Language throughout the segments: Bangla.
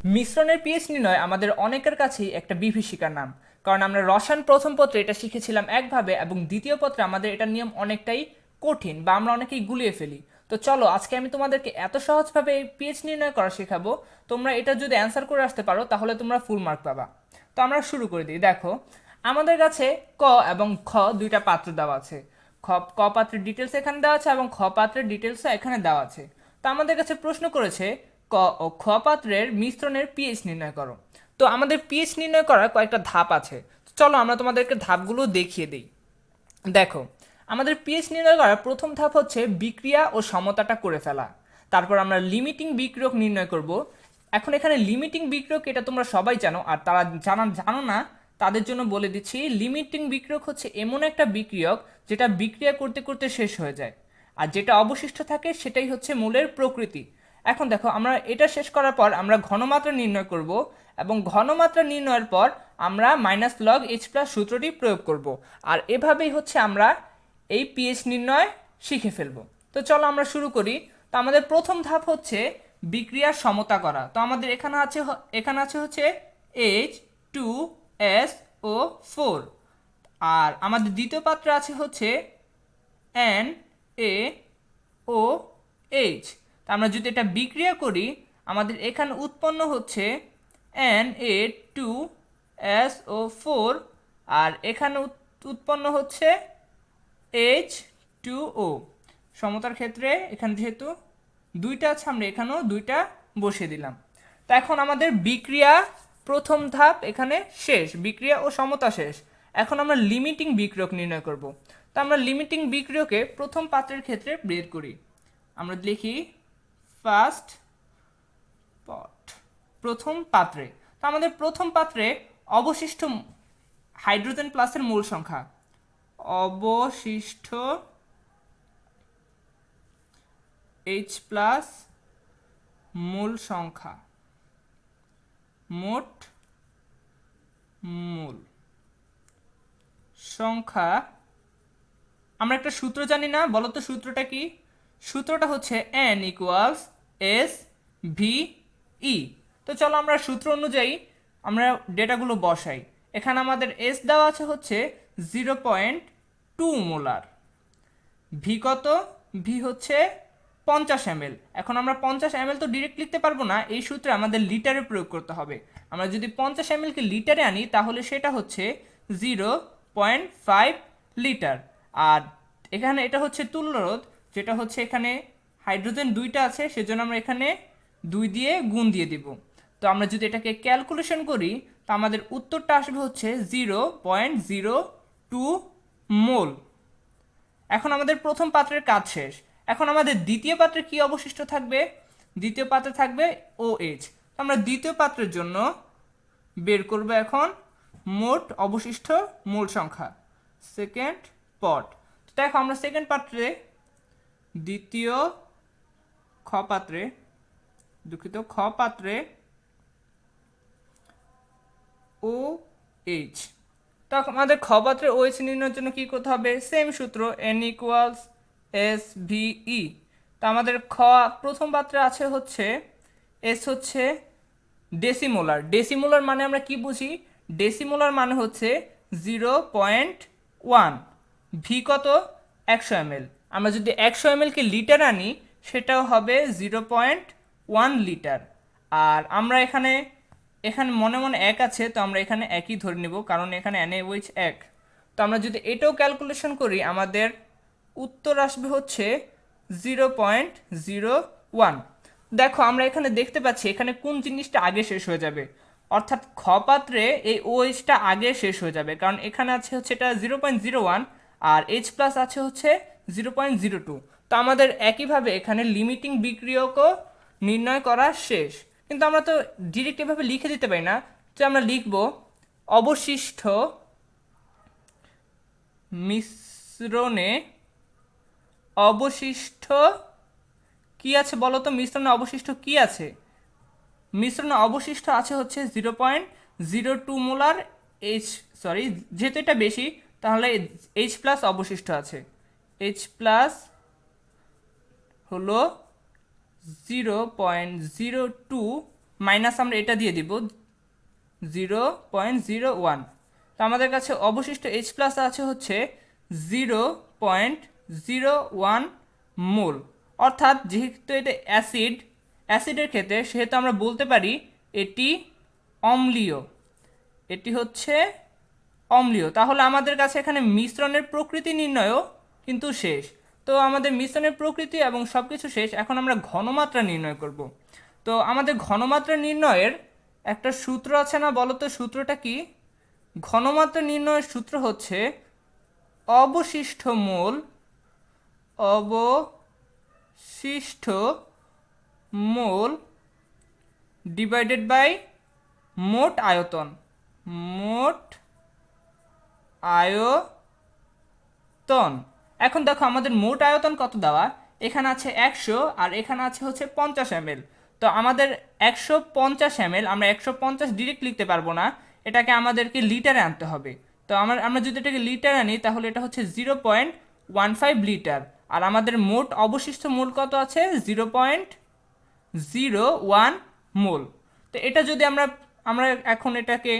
মিশ্রণের পিএইচ নির্ণয় আমাদের অনেকের কাছেই একটা বিভীষিকার নাম। কারণ আমরা রসায়ন প্রথম পত্রে এটা শিখেছিলাম একভাবে এবং দ্বিতীয় পত্রে আমাদের এটার নিয়ম অনেকটাই কঠিন বা আমরা অনেকেই গুলিয়ে ফেলি। তো চলো, আজকে আমি তোমাদেরকে এত সহজভাবে পিএইচ নির্ণয় করা শেখাবো, তোমরা এটা যদি অ্যান্সার করে আসতে পারো, তাহলে তোমরা ফুল মার্ক পাবা। তো আমরা শুরু করে দিই। দেখো, আমাদের কাছে ক এবং খ দুইটা পাত্র দেওয়া আছে। খ, ক পাত্রের ডিটেলস এখানে দেওয়া আছে এবং খ পাত্রের ডিটেলসও এখানে দেওয়া আছে। তো আমাদের কাছে প্রশ্ন করেছে ক ও খ পাত্রের মিশ্রণের পিএইচ নির্ণয় করো। তো আমাদের পিএইচ নির্ণয় করার কয়েকটা ধাপ আছে। চলো আমরা তোমাদেরকে ধাপগুলো দেখিয়ে দিই। দেখো, আমাদের পিএইচ নির্ণয় করার প্রথম ধাপ হচ্ছে বিক্রিয়া ও সমতাটা করে ফেলা। তারপর আমরা লিমিটিং বিক্রিয়ক নির্ণয় করব। এখন এখানে লিমিটিং বিক্রিয়ক এটা তোমরা সবাই জানো, আর তারা জানা, জানো না, তাদের জন্য বলে দিচ্ছি লিমিটিং বিক্রিয়ক হচ্ছে এমন একটা বিক্রিয়ক যেটা বিক্রিয়া করতে করতে শেষ হয়ে যায়। আর যেটা অবশিষ্ট থাকে সেটাই হচ্ছে মূলের প্রকৃতি। এখন দেখো, আমরা এটা শেষ করার পর আমরা ঘনমাত্রা নির্ণয় করব এবং ঘনমাত্রা নির্ণয়ের পর আমরা মাইনাস লগ এইচ প্লাস সূত্রটি প্রয়োগ করব। আর এভাবেই হচ্ছে আমরা এই পিএইচ নির্ণয় শিখে ফেলব। তো চলো আমরা শুরু করি। তো আমাদের প্রথম ধাপ হচ্ছে বিক্রিয়ার সমতা করা। তো আমাদের এখানে আছে এখানে আছে হচ্ছে H two S O four আর আমাদের দ্বিতীয় পাত্রে আছে হচ্ছে এন এ ও এইচ তা আমরা যদি এটা বিক্রিয়া করি, আমাদের এখানে উৎপন্ন হচ্ছে N A two S O four আর এখানে উৎ- উৎপন্ন হচ্ছে এইচ টু ও সমতার ক্ষেত্রে এখানে যেহেতু দুইটা আছে, আমরা এখানেও দুইটা বসিয়ে দিলাম। তো এখন আমাদের বিক্রিয়া প্রথম ধাপ এখানে শেষ, বিক্রিয়া ও সমতা শেষ। এখন আমরা লিমিটিং বিক্রিয়ক নির্ণয় করব। তো আমরা লিমিটিং বিক্রিয়কে প্রথম পাত্রের ক্ষেত্রে বের করি। আমরা লিখি ফার্স্ট পট প্রথম পাত্রে। তো আমাদের প্রথম পাত্রে অবশিষ্ট হাইড্রোজেন প্লাসের মূল সংখ্যা। অবশিষ্ট এইচ প্লাস মূল সংখ্যা। মোট মূল সংখ্যা। আমরা একটা সূত্র জানি না বলো তো সূত্রটা কি? সূত্রটা হচ্ছে এন ইকুয়ালস এস ভি ই তো চলো আমরা সূত্র অনুযায়ী আমরা ডেটাগুলো বসাই। এখানে আমাদের এস দেওয়া আছে হচ্ছে zero point two molar. V কত? ভি হচ্ছে পঞ্চাশ এম এখন আমরা পঞ্চাশ এম তো ডিরেক্ট লিখতে পারব না, এই সূত্রে আমাদের লিটারে প্রয়োগ করতে হবে। আমরা যদি পঞ্চাশ এম কে লিটারে আনি, তাহলে সেটা হচ্ছে জিরো পয়েন্ট ফাইভ লিটার। আর এখানে এটা হচ্ছে তুল্যরোধ, যেটা হচ্ছে এখানে হাইড্রোজেন দুইটা আছে, সেজন্য আমরা এখানে দুই দিয়ে গুণ দিয়ে দিব। তো আমরা যদি এটাকে ক্যালকুলেশন করি, তো আমাদের উত্তরটা আসবে হচ্ছে zero point zero two mole এখন আমাদের প্রথম পাত্রের কাজ শেষ। এখন আমাদের দ্বিতীয় পাত্রে কি অবশিষ্ট থাকবে? দ্বিতীয় পাত্রে থাকবে ও এইচ আমরা দ্বিতীয় পাত্রের জন্য বের করব এখন মোট অবশিষ্ট মূল সংখ্যা সেকেন্ড পট তো দেখো, আমরা সেকেন্ড পাত্রে দ্বিতীয় খ পাত্রে, দুঃখিত, খ পাত্রে ও এইচ। তো আমাদের খ পাত্রে ও এইচ নির্ণয়ের জন্য কি করতে হবে? সেম সূত্র এন ইকুয়ালস এস ভি ই তো আমাদের খ প্রথম পাত্রে আছে হচ্ছে এস হচ্ছে ডেসিমোলার ডেসিমোলার মানে আমরা কি বুঝি? ডেসিমোলার মানে হচ্ছে জিরো পয়েন্ট ওয়ান ভি কত? একশো এম আমরা যদি একশো এম লিটার আনি সেটাও হবে জিরো পয়েন্ট ওয়ান লিটার আর আমরা এখানে এখানে মনে মনে এক আছে, তো আমরা এখানে একই ধরে নেব, কারণ এখানে এন ওইচ এক। তো আমরা যদি এটাও ক্যালকুলেশন করি, আমাদের উত্তর আসবে হচ্ছে জিরো পয়েন্ট জিরো ওয়ান দেখো, আমরা এখানে দেখতে পাচ্ছি, এখানে কোন জিনিসটা আগে শেষ হয়ে যাবে? অর্থাৎ খ পাত্রে এই ওএইচটা আগে শেষ হয়ে যাবে, কারণ এখানে আছে হচ্ছে এটা জিরো পয়েন্ট জিরো ওয়ান আর এইচ প্লাস আছে হচ্ছে জিরো পয়েন্ট জিরো টু তো আমাদের একইভাবে এখানে লিমিটিং বিক্রিয়কও নির্ণয় করা শেষ। কিন্তু আমরা তো ডিরেক্ট এভাবে লিখে দিতে পারি না। তো আমরা লিখব অবশিষ্ট মিশ্রণে অবশিষ্ট কি আছে বলো তো? মিশ্রণে অবশিষ্ট কি আছে? মিশ্রণে অবশিষ্ট আছে হচ্ছে zero point zero two molar H sorry যেহেতু এটা বেশি, তাহলে এইচ প্লাস অবশিষ্ট আছে। এইচ প্লাস হলো zero point zero two minus আমরা এটা দিয়ে দিব জিরো পয়েন্ট জিরো ওয়ান। তো আমাদের কাছে অবশিষ্ট এইচ প্লাস আছে হচ্ছে zero point zero one mole. অর্থাৎ যেহেতু এটা অ্যাসিড, অ্যাসিডের ক্ষেত্রে সেহেতু আমরা বলতে পারি এটি অম্লীয়। এটি হচ্ছে অম্লীয়। তাহলে আমাদের কাছে এখানে মিশ্রণের প্রকৃতি নির্ণয়ও কিন্তু শেষ। তো আমাদের মিশ্রণের প্রকৃতি এবং সব কিছু শেষ। এখন আমরা ঘনমাত্রা নির্ণয় করব। তো আমাদের ঘনমাত্রা নির্ণয়ের একটা সূত্র আছে না? বলো তো সূত্রটা কি? ঘনমাত্রা নির্ণয়ের সূত্র হচ্ছে অবশিষ্ট মোল অবশিষ্ট মোল ডিভাইডেড বাই মোট আয়তন। মোট আয়তন। এখন দেখো আমাদের মোট আয়তন কত দেওয়া? এখানে আছে একশো আর এখানে আছে হচ্ছে পঞ্চাশ এম তো আমাদের একশো পঞ্চাশ এম আমরা একশো পঞ্চাশ ডিরেক্ট লিখতে পারব না। এটাকে আমাদেরকে লিটারে আনতে হবে। তো আমার, আমরা যদি এটাকে লিটার আনি, তাহলে এটা হচ্ছে zero point one five litre আর আমাদের মোট অবশিষ্ট মোল কত আছে? Zero point zero one mole. তো এটা যদি আমরা আমরা এখন এটাকে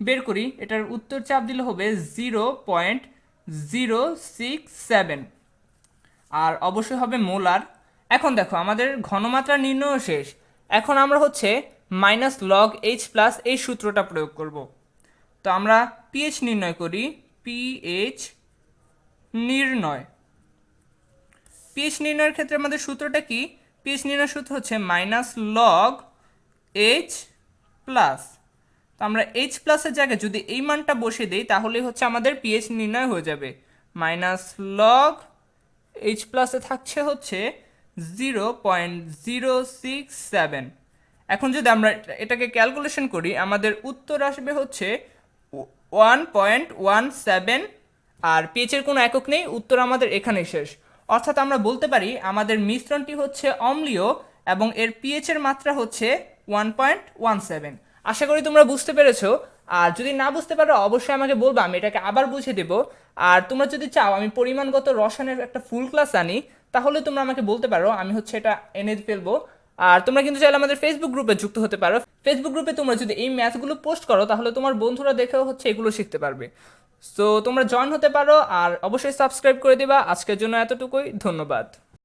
বের করি, এটার উত্তর চাপ দিলে হবে zero point zero six seven আর অবশ্যই হবে মোলার। এখন দেখো, আমাদের ঘনমাত্রা নির্ণয় শেষ। এখন আমরা হচ্ছে মাইনাস লগ এইচ প্লাস এই সূত্রটা প্রয়োগ করব। তো আমরা পিএইচ নির্ণয় করি পিএইচ নির্ণয়। পিএইচ নির্ণয়ের ক্ষেত্রে আমাদের সূত্রটা কি? পিএইচ নির্ণয় সূত্র হচ্ছে মাইনাস লগ এইচ প্লাস তো আমরা এইচ প্লাসের জায়গায় যদি এই মানটা বসিয়ে দিই, তাহলে হচ্ছে আমাদের পিএইচ নির্ণয় হয়ে যাবে। মাইনাস লগ এইচ প্লাসে থাকছে হচ্ছে zero point zero six seven এখন যদি আমরা এটাকে ক্যালকুলেশন করি, আমাদের উত্তর আসবে হচ্ছে ওয়ান পয়েন্ট ওয়ান সেভেন আর পিএইচের কোনো একক নেই, উত্তর আমাদের এখানেই শেষ। অর্থাৎ আমরা বলতে পারি, আমাদের মিশ্রণটি হচ্ছে অম্লীয় এবং এর পিএইচের মাত্রা হচ্ছে ওয়ান পয়েন্ট ওয়ান সেভেন আশা করি তোমরা বুঝতে পেরেছ। আর যদি না বুঝতে পারো, অবশ্যই আমাকে বলবা, আমি এটাকে আবার বুঝিয়ে দেবো। আর তোমরা যদি চাও, আমি পরিমাণগত রসায়নের একটা ফুল ক্লাস আনি, তাহলে তোমরা আমাকে বলতে পারো, আমি হচ্ছে এটা এনে ফেলব। আর তোমরা কিন্তু চাইলে আমাদের ফেসবুক গ্রুপে যুক্ত হতে পারো। ফেসবুক গ্রুপে তোমরা যদি এই ম্যাথগুলো পোস্ট করো, তাহলে তোমার বন্ধুরা দেখেও হচ্ছে এগুলো শিখতে পারবে। সো তোমরা জয়েন হতে পারো, আর অবশ্যই সাবস্ক্রাইব করে দিবা। আজকের জন্য এতটুকুই, ধন্যবাদ।